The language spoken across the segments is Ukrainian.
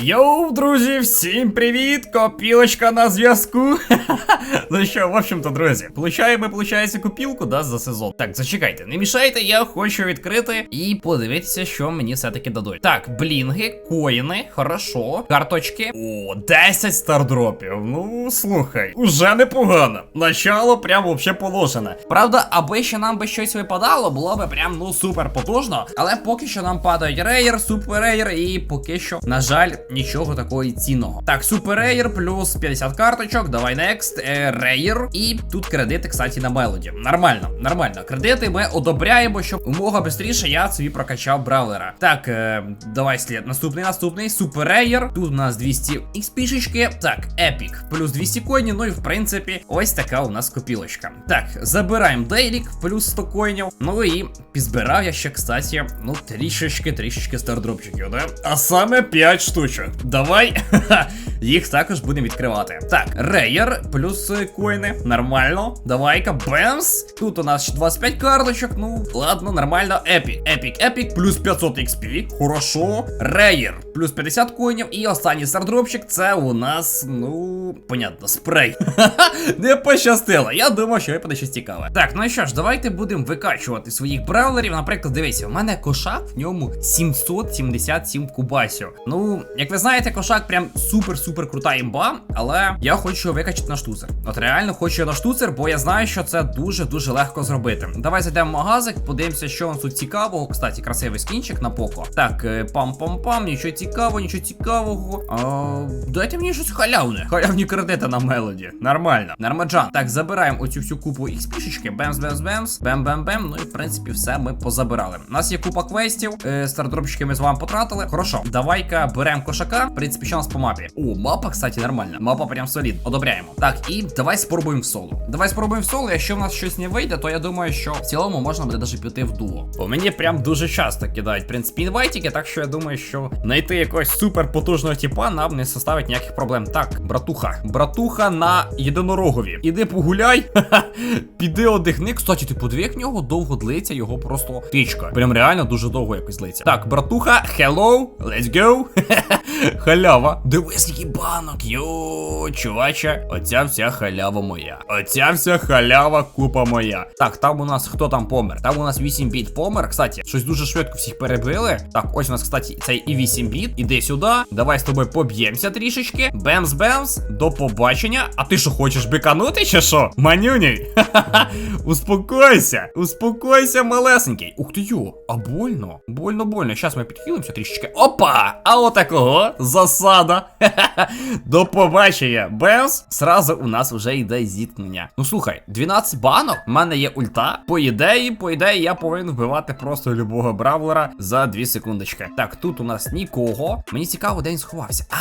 Йоу, друзі, всім привіт! Копілочка на зв'язку. ну що, в общем-то, друзі, получаємо, получається, копілку, да, за сезон. Так, зачекайте, не мішайте, я хочу відкрити і подивитися, що мені все-таки дадуть. Так, блінги, коїни, хорошо, карточки. О, 10 стардропів. Ну, слухай, уже непогано. Начало прям вообще положене. Правда, аби ще нам би щось випадало, було би прям ну супер потужно. Але поки що нам падають рейер, супер рейер, і поки що, на жаль, нічого такого цінного. Так, супер рейер плюс 50 карточок. Давай next. Рейер. І тут кредити, кстати, на мелоді. Нормально, нормально. Кредити ми одобряємо, щоб умога швидше я собі прокачав бравлера. Так, е, давай слід. Наступний, наступний. Супер рейер. Тут у нас 200 XP-шечки. Так, епік. Плюс 200 коїнів. Ну і в принципі, ось така у нас копілочка. Так, забираємо дейлік, плюс 100 коїнів. Ну і підзбирав я ще, кстати, ну, трішечки, трішечки стардропчиків, да? А саме 5 штучок. Давай їх також будемо відкривати. Так, рейер плюс коїни. Нормально. Давай-ка, бемс. Тут у нас ще 25 карточок. Ну, ладно, нормально. Епік, епік, епік, плюс 500 XP. Хорошо. Рейер, плюс 50 коїнів. І останній стардропчик це у нас, ну, понятно, спрей. Не пощастило. Я думав, що випаде щось цікаве. Так, ну що ж, давайте будемо викачувати своїх бравлерів. Наприклад, дивіться, у мене кошак, в ньому 777 кубасів. Ну, як ви знаєте, кошак прям супер-супер крута імба, але я хочу його викачати на штуцер. От реально хочу на штуцер, бо я знаю, що це дуже-дуже легко зробити. Давай зайдемо в магазик, подивимося, що нас тут цікавого. Кстати, красивий скінчик на поко. Так, е, пам-пам-пам, нічого цікавого, нічого цікавого. А, дайте мені щось халявне. Халявні кредити на мелоді. Нормально. Нормаджан. Так, забираємо оцю всю купу XP-шечки. Бемс, бемс, бемс. Бем-бем-бем. Ну і в принципі все ми позабирали. У нас є купа квестів. Е, стардропчики ми з вами потратили. Хорошо, давай-ка беремо кошака. В принципі, що у нас по мапі? О, мапа, кстати, нормальна. Мапа прям солід. Одобряємо. Так, і давай спробуємо в соло. Давай спробуємо в соло. Якщо в нас щось не вийде, то я думаю, що в цілому можна буде даже піти в дуо. Бо мені прям дуже часто кидають, в принципі, інвайтики, так що я думаю, що знайти якогось супер потужного типа нам не составить ніяких проблем. Так, братуха. Братуха на єдинорогові. Іди погуляй. Піди одихни. Кстати, ти як в нього довго длиться його просто тичка. Прям реально дуже довго якось длиться. Так, братуха, hello, let's go. Халява. Диви, скільки банок. Йо, чуваче, оця вся халява моя. Оця вся халява купа моя. Так, там у нас хто там помер? Там у нас 8 біт помер. Кстати, щось дуже швидко всіх перебили. Так, ось у нас, кстати, цей і 8 біт. Іди сюди. Давай з тобою поб'ємося трішечки. Бемс-бемс. До побачення. А ти що хочеш биканути, чи що? Манюній? Успокойся. Успокойся, малесенький. Ух ти йо, а больно. Больно, больно. Щас ми підхилимося трішечки. Опа! А отакого. Засада. Ха-ха-ха. До побачення. Бемс. Сразу у нас вже йде зіткнення. Ну слухай, 12 банок. У мене є ульта. По ідеї, по ідеї, я повинен вбивати просто любого бравлера за 2 секундочки. Так, тут у нас нікого. Мені цікаво, де він сховався. А,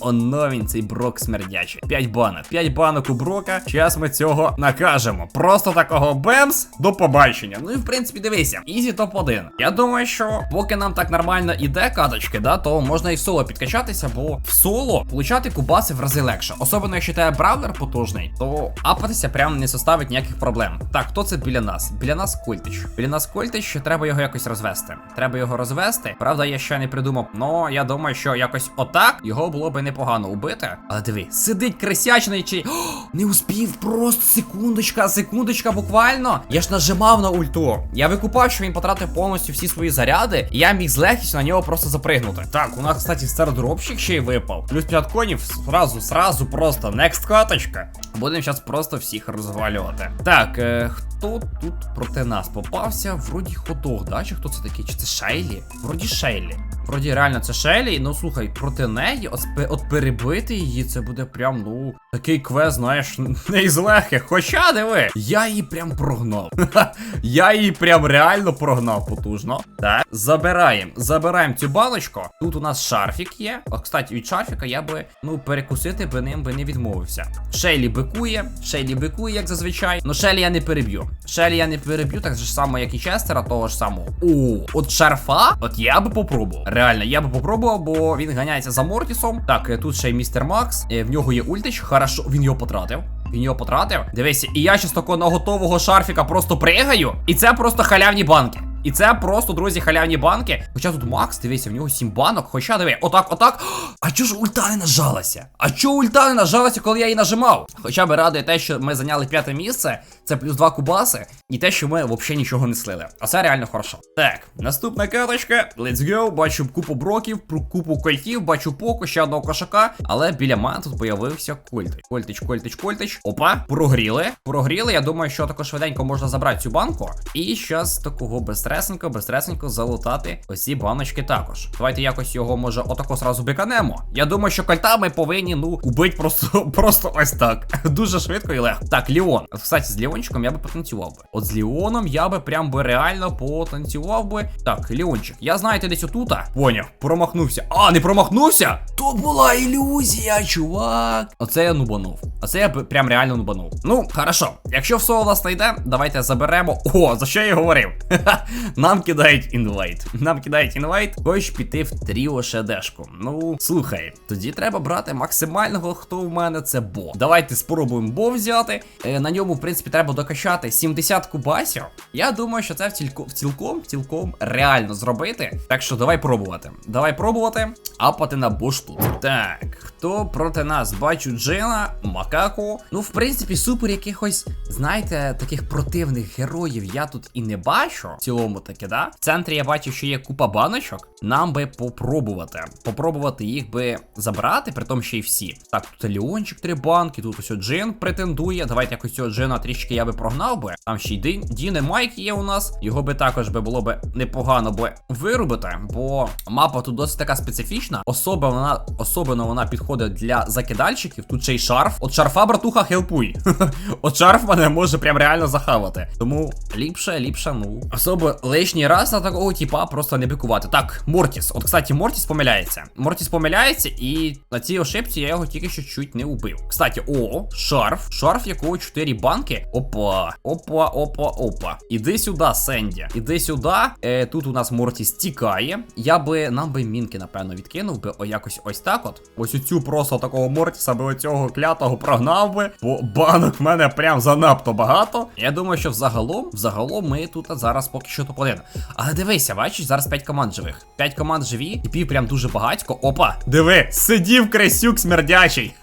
оно він, цей брок смердячий. 5 банок. 5 банок у брока. Зараз ми цього накажемо. Просто такого бемс. До побачення. Ну і в принципі, дивися. Ізі топ-1. Я думаю, що поки нам так нормально іде каточки, да, то можна і в соло підкачатися, бо в соло получати кубаси в рази легше. Особливо, якщо тебе бравлер потужний, то апатися прям не составить ніяких проблем. Так, хто це біля нас? Біля нас Кольтич. Біля нас Кольтич, що треба його якось розвести. Треба його розвести. Правда, я ще не придумав. Но я думаю, що якось отак його було би непогано убити. Але диви, сидить крисячний чи. О, не успів, просто секундочка, секундочка, буквально. Я ж нажимав на ульту. Я викупав, що він потратив повністю всі свої заряди, і я міг з легкістю на нього просто запригнути. Так, у нас, кстати, стардропщик ще й випав. Плюс 50 конів, сразу, сразу, просто next каточка. Будемо зараз просто всіх розвалювати. Так, е, хто тут проти нас попався? Вроді ходох, да? Чи хто це такий? Чи це Шейлі? Вроді Шейлі. Вроді реально це Шейлі, ну слухай, проти неї, от, от перебити її, це буде прям, ну, такий квест, знаєш, не із легких. Хоча диви, я її прям прогнав. я її прям реально прогнав потужно. Так, забираємо, забираємо цю балочку. Тут у нас шарфік є. От, кстати, від шарфіка я би, ну, перекусити би ним би не відмовився. Шейлі бикує, Шейлі бикує, як зазвичай. Ну, Шейлі я не переб'ю. Шейлі я не переб'ю, так же само, як і Честера, того ж самого. О, от шарфа, от я би попробував. Реально, я би попробував, бо він ганяється за Мортісом. Так, е, тут ще й містер Макс. Е, В нього є ультич. Хорошо, він його потратив. Він його потратив. Дивися, і я щас такого на готового шарфіка просто пригаю. І це просто халявні банки. І це просто, друзі, халявні банки. Хоча тут Макс, дивися, в нього 7 банок. Хоча диви, отак, отак. А чого ж ульта не нажалася? А чого ульта не нажалася, коли я її нажимав? Хоча б радує те, що ми зайняли п'яте місце, це плюс два кубаси, і те, що ми взагалі нічого не слили. А це реально хорошо. Так, наступна каточка. Let's go. Бачу купу броків, купу кольтів, бачу поку, ще одного кошака. Але біля мене тут появився кольтич. Кольтич, кольтич, кольтич. Опа, прогріли. Прогріли. Я думаю, що також швиденько можна забрати цю банку. І щас такого безстресенько, безстресенько залутати оці баночки також. Давайте якось його може отако сразу биканемо. Я думаю, що кольта ми повинні, ну, убити просто, просто ось так. Дуже швидко і легко. Так, Ліон. Кстати, з Ліончиком я би потанцював би. От з Ліоном я би прям би реально потанцював би. Так, Ліончик, я знаю, ти десь отута. Поняв, промахнувся. А, не промахнувся? То була ілюзія, чувак. Оце я нубанув. Оце я б прям реально нубанув. Ну, хорошо. Якщо все у вас знайде, давайте заберемо. О, за що я говорив? Нам кидають інвайт. Нам кидають інвайт. Хочеш піти в тріо шедешку. Ну, слухай, тоді треба брати максимального, хто в мене це бо. Давайте спробуємо бо взяти. Е, на ньому, в принципі, треба докачати 70 кубасів. Я думаю, що це в цілком, в цілком, в цілком реально зробити. Так що давай пробувати. Давай пробувати. Апати на бош тут. Так, хто проти нас? Бачу Джина, Макаку. Ну, в принципі, супер якихось, знаєте, таких противних героїв я тут і не бачу. В цілому таки, да? В центрі я бачу, що є купа баночок. Нам би попробувати. Попробувати їх би забрати, при тому, що й всі. Так, тут Леончик три банки, тут ось Джин претендує. Давайте якось цього Джина трішки я би прогнав би. Там ще й Дін, Дін і Майк є у нас. Його би також би було би непогано би вирубити, бо мапа тут досить така специфічна. Особа вона особливо вона підходить для закидальщиків. Тут ще й шарф. От шарфа, братуха, хелпуй. От шарф мене може прям реально захавати. Тому ліпше, ліпше, ну. Особо лишній раз на такого типа просто не бикувати. Так, Мортіс. От, кстати, Мортіс помиляється. Мортіс помиляється, і на цій ошибці я його тільки що чуть не убив. Кстати, о, шарф. Шарф, якого 4 банки. Опа, опа, опа, опа. Іди сюди, Сенді. Іди сюди. Е, тут у нас Мортіс тікає. Я би нам би мінки, напевно, відкинув би о якось ось так от. Ось оцю просто такого Мортіса би оцього клятого прогнав би. Бо банок в мене прям занадто багато. Я думаю, що взагалом, взагалом ми тут зараз поки що топ-1. Але дивися, бачиш, зараз 5 команд живих. 5 команд живі, типів прям дуже багатько. Опа, диви, сидів кресюк смердячий.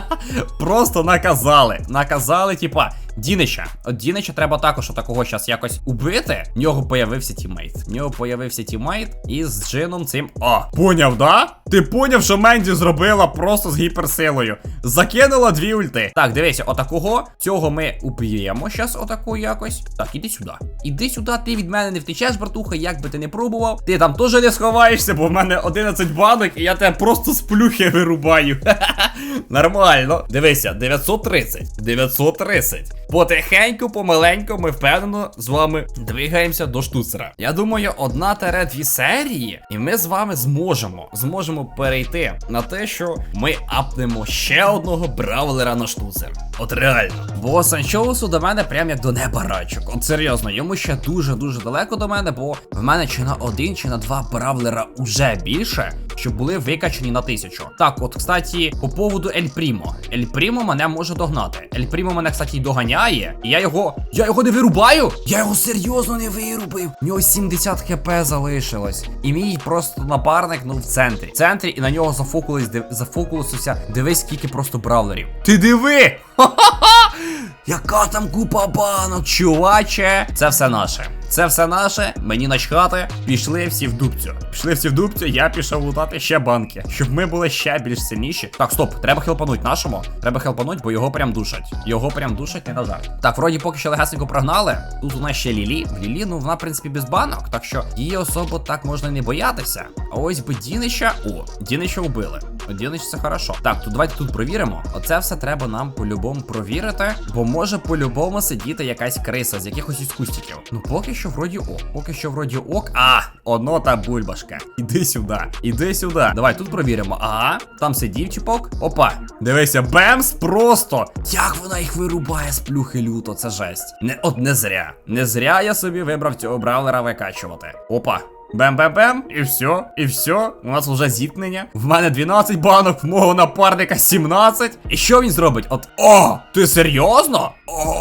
Просто наказали. Наказали, типа. Дінича. От Дінича треба також такого зараз якось убити. В нього появився тімейт. В нього появився тімейт і з джином цим. О, поняв, да? Ти поняв, що Менді зробила просто з гіперсилою. Закинула дві ульти. Так, дивися, отакого. Цього ми уб'ємо зараз отаку якось. Так, іди сюди. Іди сюди, ти від мене не втечеш, братуха, як би ти не пробував. Ти там теж не сховаєшся, бо в мене 11 банок, і я тебе просто з плюхи вирубаю. Нормально. Дивися, 930. 930. Потихеньку, помаленьку, ми впевнено з вами двигаємося до штуцера. Я думаю, одна-дві серії, і ми з вами зможемо зможемо перейти на те, що ми апнемо ще одного бравлера на штуцер. От реально. Бо Санчоусу до мене прям як до неба рачок. От серйозно, йому ще дуже-дуже далеко до мене, бо в мене чи на один, чи на два бравлера уже більше, щоб були викачені на тисячу. Так, от, кстати, по поводу Ель Прімо. Ель Прімо мене може догнати. Ель Прімо мене, кстати, й доганяє. І я його. Я його не вирубаю! Я його серйозно не вирубив. У нього 70 хп залишилось. І мій просто напарник, ну, в центрі. В центрі, і на нього зафокулись, зафокулося. Дивись, скільки просто бравлерів. Ти диви! Ха-ха-ха! Яка там купа банок, чуваче? Це все наше. Це все наше, мені начхати. Пішли всі в дубцю. Пішли всі в дубцю, я пішов лутати ще банки, щоб ми були ще більш сильніші. Так, стоп, треба хелпануть нашому. Треба хелпануть, бо його прям душать. Його прям душать, не на жарт. Так, вроді поки що легесенько прогнали. Тут у нас ще Лілі. В Лілі, ну вона, в принципі, без банок, так що її особо так можна не боятися. А ось би Дінича. О, Дінича вбили. Дінич це хорошо. Так, то давайте тут провіримо. Оце все треба нам по-любому провірити, бо може по-любому сидіти якась криса з якихось із кустиків. Ну поки що вроді ок. Поки що вроді ок. А, одно та бульбашка. Іди сюди, іди сюди. Давай тут провіримо. Ага, там сидів чіпок. Опа. Дивися, бемс просто. Як вона їх вирубає з плюхи люто, це жесть. Не, от не зря. Не зря я собі вибрав цього бравлера викачувати. Опа. Бем-бем-бем, і все, і все. У нас вже зіткнення. В мене 12 банок, в мого напарника 17. І що він зробить? От. О! Ти серйозно? О!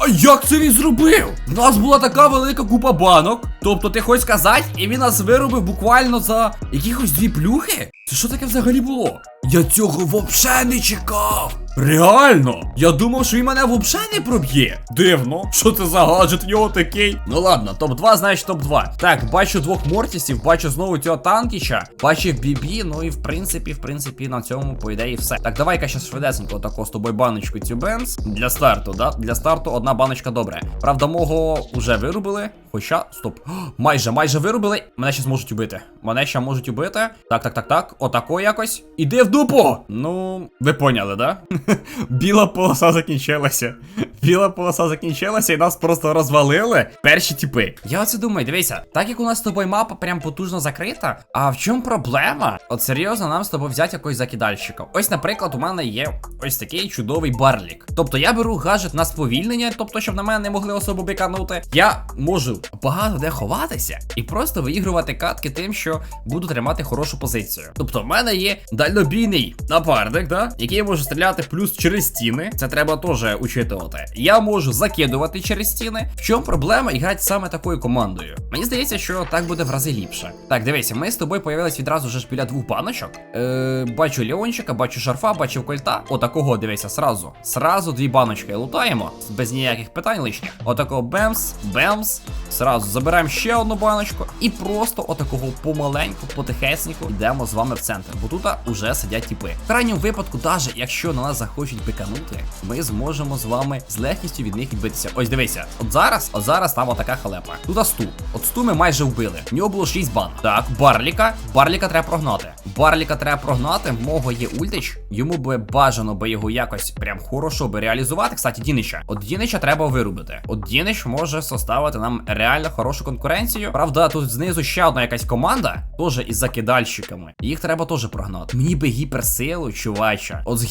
А як це він зробив? У нас була така велика купа банок. Тобто, ти хочеш сказати, і він нас виробив буквально за якихось дві плюхи? Це що таке взагалі було? Я цього вообще не чекав. Реально? Я думав, що він мене вообще не проб'є. Дивно, що це за гаджет в такий? Ну ладно, топ-2, значить топ-2. Так, бачу двох мортісів, бачу знову цього танкіча, бачив бібі, ну і в принципі, в принципі, на цьому, по ідеї, все. Так, давай-ка щас швидесенько тако з тобою баночку цю бенз. Для старту, да? Для старту одна баночка добре. Правда, мого вже вирубили. Хоча, стоп. О, майже, майже вирубили. Мене ще зможуть убити. Мене ще можуть убити. Так, так, так, так. Отако якось. Іди в дупу! Ну, ви поняли, да? Біла полоса закінчилася. Біла полоса закінчилася і нас просто розвалили перші типи. Я оце думаю, дивися, так як у нас з тобою мапа прям потужно закрита, а в чому проблема? От серйозно, нам з тобою взяти якогось закидальщика. Ось, наприклад, у мене є ось такий чудовий барлік. Тобто я беру гаджет на сповільнення, тобто, щоб на мене не могли особо биканути. Я можу багато де ховатися і просто виігрувати катки тим, що буду тримати хорошу позицію. Тобто, в мене є дальнобійний напарник, да, який може стріляти плюс через стіни. Це треба теж учитувати. Я можу закидувати через стіни. В чому проблема грати саме такою командою? Мені здається, що так буде в рази ліпше. Так, дивися, ми з тобою появились відразу ж біля двох баночок. Е, бачу Леончика, бачу шарфа, бачу кольта. Отакого дивися, сразу. Сразу дві баночки лутаємо, без ніяких питань лишніх. Отакого бемс, бемс. Сразу забираємо ще одну баночку і просто отакого помаленьку, потихесеньку йдемо з вами в центр. Бо тут уже сидять тіпи. В крайньому випадку, навіть якщо на нас захочуть биканути, ми зможемо з вами з легкістю від них відбитися. Ось дивися, от зараз, от зараз там отака халепа. Тут сту. От сту ми майже вбили. В нього було 6 бан. Так, Барліка. Барліка треба прогнати. Барліка треба прогнати. Мого є ультич. Йому би бажано би його якось прям хорошо би реалізувати. Кстати, Дінича. От Дінича треба вирубити. От Дінич може составити нам реально хорошу конкуренцію. Правда, тут знизу ще одна якась команда, теж із закидальщиками. Їх треба теж прогнати. Мені би гіперсилу, чувача. От з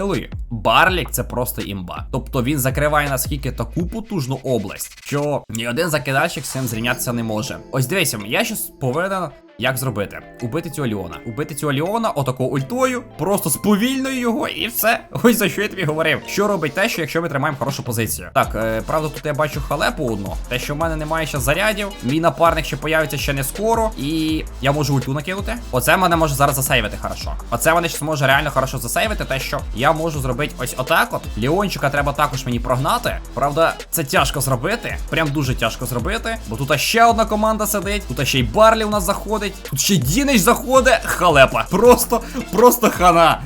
гіперсилою Барлік це просто імба. Тобто він закриває наскільки таку потужну область, що ні один закидальщик з цим зрівнятися не може. Ось дивіться, я щось повинен як зробити? Убити цього Ліона. Убити цього Ліона отако ультою, просто сповільною його, і все. Ось за що я тобі говорив. Що робить те, що якщо ми тримаємо хорошу позицію? Так, е, правда, тут я бачу халепу одну. Те, що в мене немає ще зарядів. Мій напарник ще появиться ще не скоро. І я можу ульту накинути. Оце мене може зараз засейвити хорошо. Оце мене ще зможе реально хорошо засейвити. Те, що я можу зробити ось отак. От. Ліончика треба також мені прогнати. Правда, це тяжко зробити. Прям дуже тяжко зробити. Бо тут ще одна команда сидить. Тут ще й Барлі у нас заходить. Тут ще Дінич заходить. Халепа. Просто, просто хана.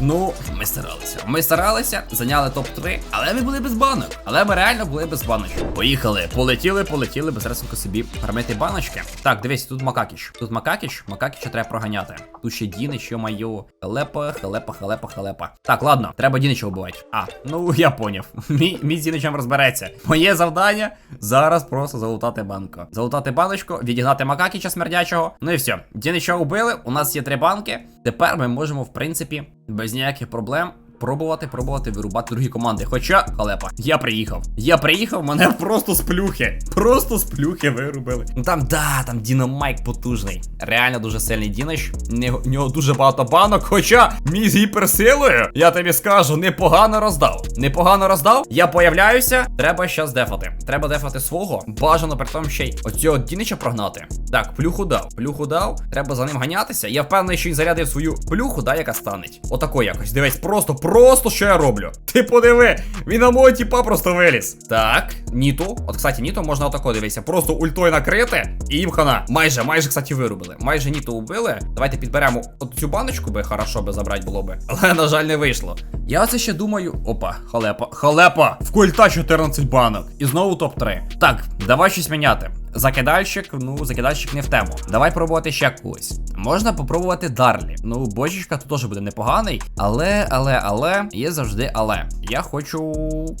Ну, ми старалися. Ми старалися, зайняли топ-3, але ми були без банок. Але ми реально були без баночок. Поїхали, полетіли, полетіли безресенько собі фармити баночки. Так, дивись, тут Макакіч. Тут Макакіч, Макакіча треба проганяти. Тут ще Дінич, йо майо. Халепа, халепа, халепа, халепа. Так, ладно, треба Дінича вбивати. А, ну я поняв. Мій, мій з Діничем розбереться. Моє завдання зараз просто залутати банку. Залутати баночку, відігнати Макакіча смердячого. Ну і все. Дінича убили, у нас є три банки. Тепер ми можемо, в принципі, без ніяких проблем. Пробувати, пробувати вирубати другі команди. Хоча, халепа, я приїхав. Я приїхав, мене просто з плюхи. Просто з плюхи вирубили. Ну там, да, там Дінамайк потужний. Реально дуже сильний Дінич. У нього дуже багато банок. Хоча мій з гіперсилою, я тобі скажу, непогано роздав. Непогано роздав. Я появляюся. Треба щас дефати. Треба дефати свого. Бажано при тому ще й оцього Дінича прогнати. Так, плюху дав. Плюху дав. Треба за ним ганятися. Я впевнений, що він зарядив свою плюху, да, яка станеть. Отако якось. Дивись, просто, просто що я роблю. Ти подиви, він на мого тіпа просто виліз. Так, Ніту. От, кстати, Ніту можна отако дивися. Просто ультою накрити. І їм хана. Майже, майже, кстати, вирубили. Майже Ніту убили. Давайте підберемо от цю баночку, би хорошо би забрати було би. Але, на жаль, не вийшло. Я оце ще думаю. Опа, халепа. Халепа! В культа 14 банок. І знову топ-3. Так, давай щось міняти. Закидальщик, ну, закидальщик не в тему. Давай пробувати ще когось. Можна попробувати Дарлі. Ну, бочечка тут теж буде непоганий. Але, але, але, є завжди але. Я хочу.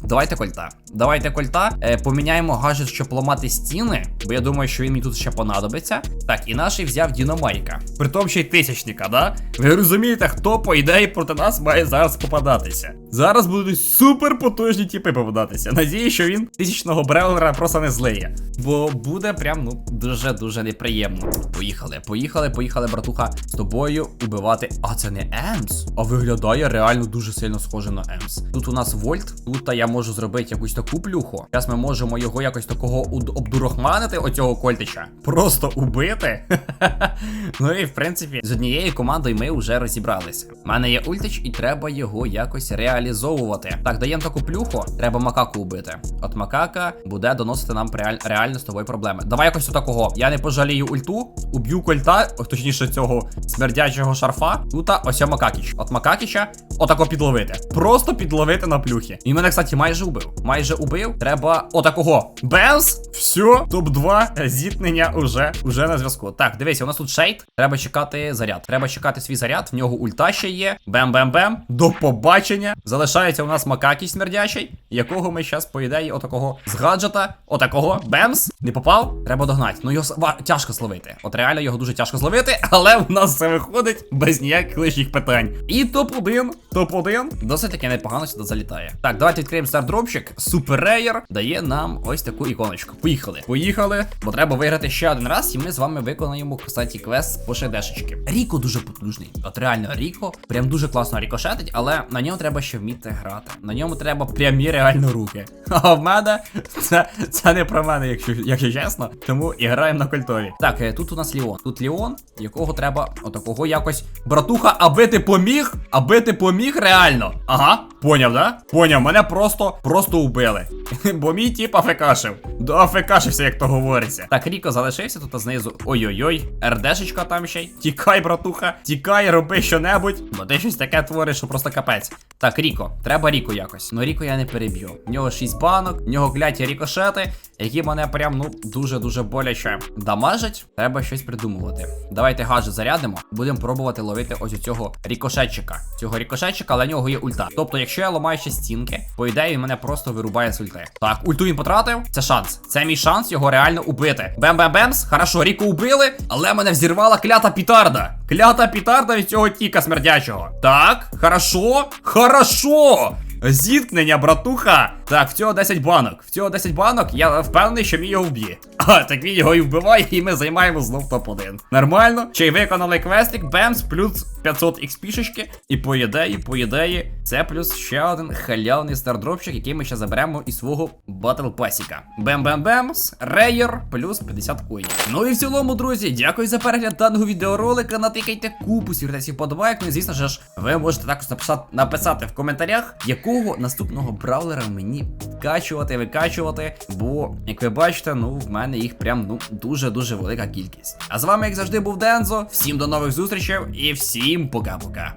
Давайте кольта. Давайте кольта. Е, поміняємо гаджет, щоб ламати стіни. Бо я думаю, що він мені тут ще понадобиться. Так, і наший взяв Діномайка. Притом ще й тисячника, да? Ви розумієте, хто по ідеї проти нас має зараз попадатися? Зараз будуть супер потужні тіпи попадатися. Надію, що він тисячного брейлера просто не злиє. Бо буде прям ну дуже-дуже неприємно. Поїхали, поїхали, поїхали, братуха, з тобою убивати. А це не Емс. А виглядає реально дуже сильно схоже на Емс. Тут у нас Вольт, тут я можу зробити якусь таку плюху. Зараз ми можемо його якось такого обдурохманити, оцього кольтича. Просто убити. ну і в принципі, з однією командою ми вже розібралися. У мене є ультич, і треба його якось реалізовувати. Так, даємо таку плюху, треба макаку убити. От макака буде доносити нам реаль- реально з тобою проблеми. Давай якось отакого. Я не пожалію ульту, уб'ю кольта, точніше цього смердячого шарфа. Тута ось макакіч. От макакіча отако підловити. Просто підловити на плюхи. Він мене, кстати, майже убив. Майже убив. Треба отакого. Бемс! Все, топ-2 зіткнення уже, уже на зв'язку. Так, дивись, у нас тут шейд. Треба чекати заряд. Треба чекати свій заряд. В нього ульта ще є. Бем-бем-бем. До побачення. Залишається у нас макакіч смердячий, якого ми зараз, по ідеї, отакого з гаджета. Отакого. Бемс. Не попав? Треба догнати. Ну його ва- тяжко зловити. От реально його дуже тяжко зловити, але у нас це виходить без ніяких лишніх питань. І топ-1, топ-1 досить таки непогано сюди залітає. Так, давайте відкриємо стардропчик. Супер Рейер дає нам ось таку іконочку. Поїхали. Поїхали, бо треба виграти ще один раз, і ми з вами виконаємо, кстати, квест по шедешечки. Ріко дуже потужний. От реально Ріко прям дуже класно рікошетить, але на ньому треба ще вміти грати. На ньому треба прямі реально руки. А в мене це, це не про мене, якщо, якщо чесно. Тому і граємо на кольтові. Так, е, тут у нас Ліон. Тут Ліон, якого треба отакого якось. Братуха, аби ти поміг, аби ти поміг реально. Ага, поняв, да? Поняв, мене просто, просто убили. Бо мій тіп афекашив. До афекашився, як то говориться. Так, Ріко залишився тут знизу. Ой-ой-ой, РДшечка там ще й. Тікай, братуха, тікай, роби що-небудь. Бо ти щось таке твориш, що просто капець. Так, Ріко, треба Ріко якось. Ну Ріко я не переб'ю. В нього 6 банок, в нього кляті рікошети, які мене прям ну дуже-дуже боляче дамажать. Треба щось придумувати. Давайте гаджет зарядимо. Будемо пробувати ловити ось у цього рікошетчика. Цього рікошетчика, але в нього є ульта. Тобто, якщо я ламаю ще стінки, по ідеї він мене просто вирубає з ульти. Так, ульту він потратив. Це шанс. Це мій шанс його реально убити. Бем-бем-бемс. Хорошо, ріку убили, але мене взірвала клята пітарда. Клята пітарда від цього тіка смердячого. Так, хорошо, хорошо. Зіткнення, братуха. Так, в цього 10 банок. В цього 10 банок, я впевнений, що він його вб'є. А, так він його і вбиває, і ми займаємо знов топ-1. Нормально. Й виконали квестик, бемс, плюс 500 XP-шечки. І по ідеї, по ідеї, це плюс ще один халявний стардропчик, який ми ще заберемо із свого батл пасіка. Бем-бем-бемс, рейер, плюс 50 коїнів. Ну і в цілому, друзі, дякую за перегляд даного відеоролика. Натикайте купу, сіртесі вподобайок. Ну і звісно ж, ви можете також написати, написати в коментарях, якого наступного бравлера мені вкачувати, викачувати. Бо, як ви бачите, ну в мене їх прям ну дуже-дуже велика кількість. А з вами, як завжди, був Дензо. Всім до нових зустрічей і всім пока-пока.